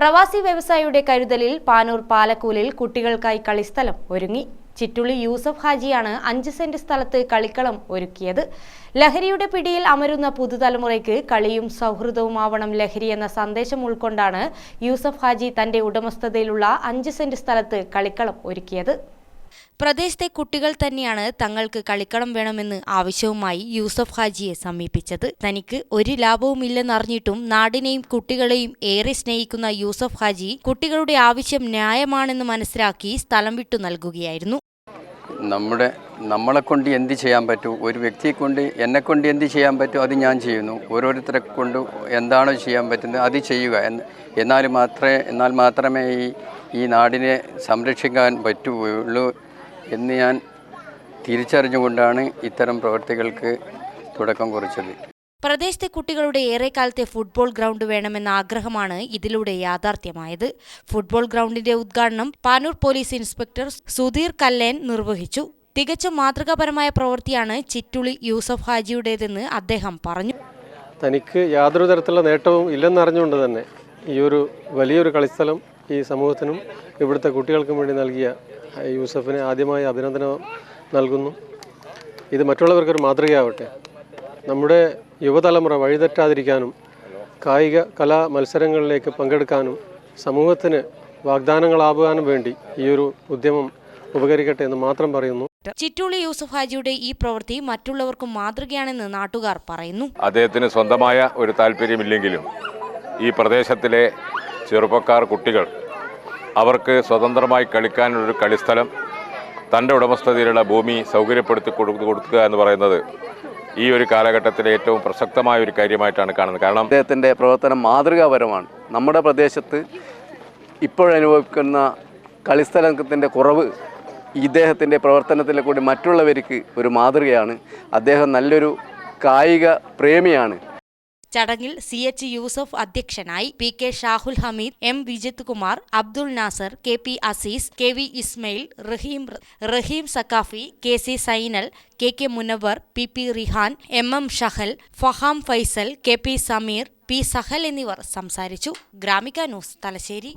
പ്രവാസി വ്യവസായിയുടെ കരുതലിൽ പാനൂർ പാലക്കൂലിൽ കുട്ടികൾക്കായി കളിസ്ഥലം ഒരുങ്ങി. ചിറ്റുളി യൂസഫ് ഹാജിയാണ് അഞ്ച് സെന്റ് സ്ഥലത്ത് കളിക്കളം ഒരുക്കിയത്. ലഹരിയുടെ പിടിയിൽ അമരുന്ന പുതുതലമുറയ്ക്ക് കളിയും സൗഹൃദവുമാവണം ലഹരി എന്ന സന്ദേശം ഉൾക്കൊണ്ടാണ് യൂസഫ് ഹാജി തന്റെ ഉടമസ്ഥതയിലുള്ള അഞ്ച് സെന്റ് സ്ഥലത്ത് കളിക്കളം ഒരുക്കിയത്. പ്രദേശത്തെ കുട്ടികൾ തന്നെയാണ് തങ്ങൾക്ക് കളിക്കളം വേണമെന്ന് ആവശ്യവുമായി യൂസഫ് ഹാജിയെ സമീപിച്ചത്. തനിക്ക് ഒരു ലാഭവും ഇല്ലെന്നറിഞ്ഞിട്ടും നാടിനെയും കുട്ടികളെയും ഏറെ സ്നേഹിക്കുന്ന യൂസഫ് ഹാജി കുട്ടികളുടെ ആവശ്യം ന്യായമാണെന്ന് മനസ്സിലാക്കി സ്ഥലം വിട്ടു നൽകുകയായിരുന്നു. നമ്മുടെ നമ്മളെ കൊണ്ട് എന്ത് ചെയ്യാൻ പറ്റൂ? ഒരു വ്യക്തിയെ കൊണ്ട് എന്നെ കൊണ്ട് എന്ത് ചെയ്യാൻ പറ്റും? അത് ഞാൻ ചെയ്യുന്നു. ഓരോരുത്തരെ കൊണ്ട് എന്താണോ ചെയ്യാൻ പറ്റുന്നത്? അത് ചെയ്യുക. എന്ന് എന്നാൽ മാത്രമേ എന്നാൽ മാത്രമേ ഈ ഈ നാടിനെ സംരക്ഷിക്കാൻ പറ്റുകയുള്ളൂ എന്ന് ഞാൻ തിരിച്ചറിഞ്ഞുകൊണ്ടാണ് ഇത്തരം പ്രവർത്തികൾക്ക് തുടക്കം കുറിച്ചത്. പ്രദേശത്തെ കുട്ടികളുടെ ഏറെക്കാലത്തെ ഫുട്ബോൾ ഗ്രൗണ്ട് വേണമെന്ന ആഗ്രഹമാണ് ഇതിലൂടെ യാഥാർത്ഥ്യമായത്. ഫുട്ബോൾ ഗ്രൗണ്ടിന്റെ ഉദ്ഘാടനം പാനൂർ പോലീസ് ഇൻസ്പെക്ടർ സുധീർ കല്ലേൻ നിർവഹിച്ചു. തികച്ചും മാതൃകാപരമായ പ്രവൃത്തിയാണ് ചിറ്റുളി യൂസഫ് ഹാജിയുടേതെന്ന് അദ്ദേഹം പറഞ്ഞു. തനിക്ക് യാതൊരു തരത്തിലുള്ള നേട്ടവും ഇല്ലെന്നറിഞ്ഞുകൊണ്ട് തന്നെ ഈ ഒരു വലിയൊരു കളിസ്ഥലം ഈ സമൂഹത്തിനും ഇവിടുത്തെ കുട്ടികൾക്കും വേണ്ടി നൽകിയ യൂസഫിന് ആദ്യമായി അഭിനന്ദനം നൽകുന്നു. ഇത് മറ്റുള്ളവർക്കൊരു മാതൃകയാവട്ടെ. നമ്മുടെ യുവതലമുറ വഴിതെറ്റാതിരിക്കാനും കായിക കലാ മത്സരങ്ങളിലേക്ക് പങ്കെടുക്കാനും സമൂഹത്തിന് വാഗ്ദാനങ്ങളാകാനും വേണ്ടി ഈ ഒരു ഉദ്യമം ഉപകരിക്കട്ടെ എന്ന് മാത്രം പറയുന്നു. ചിറ്റൂളി യൂസഫ് ഹാജിയുടെ ഈ പ്രവൃത്തി മറ്റുള്ളവർക്കും മാതൃകയാണെന്ന് നാട്ടുകാർ പറയുന്നു. അദ്ദേഹത്തിന് സ്വന്തമായ ഒരു താല്പര്യമില്ലെങ്കിലും ഈ പ്രദേശത്തിലെ ചെറുപ്പക്കാർ കുട്ടികൾ അവർക്ക് സ്വതന്ത്രമായി കളിക്കാനുള്ളൊരു കളിസ്ഥലം തന്റെ ഉടമസ്ഥതയിലുള്ള ഭൂമി സൗകര്യപ്പെടുത്തി കൊടു- കൊടുക്കുക എന്ന് പറയുന്നത് ഈ ഒരു കാലഘട്ടത്തിലെ ഏറ്റവും പ്രസക്തമായ ഒരു കാര്യമായിട്ടാണ് കാണുന്നത്. കാരണം അദ്ദേഹത്തിന്റെ പ്രവർത്തനം മാതൃകാപരമാണ്. നമ്മുടെ പ്രദേശത്ത് ഇപ്പോഴനുഭവിക്കുന്ന കളിസ്ഥലത്തിന്റെ കുറവ് ഇദ്ദേഹത്തിന്റെ പ്രവർത്തനത്തിൽ കൂടി മറ്റുള്ളവർക്ക് ഒരു മാതൃകയാണ്. അദ്ദേഹം നല്ലൊരു കായിക പ്രേമിയാണ്. ചടങ്ങിൽ സി എച്ച് യൂസഫ് അധ്യക്ഷനായി P K Shahul Hameed M Vijith Kumar Abdul Nasar K P Azeez K V Ismail Rahim Rahim Sakkafi K C Sainal K K Munavar P P Rihan M M Shahal Faham Faisal K P Sameer P Sahal എന്നിവർ സംസാരിച്ചു. Gramika news Thalassery.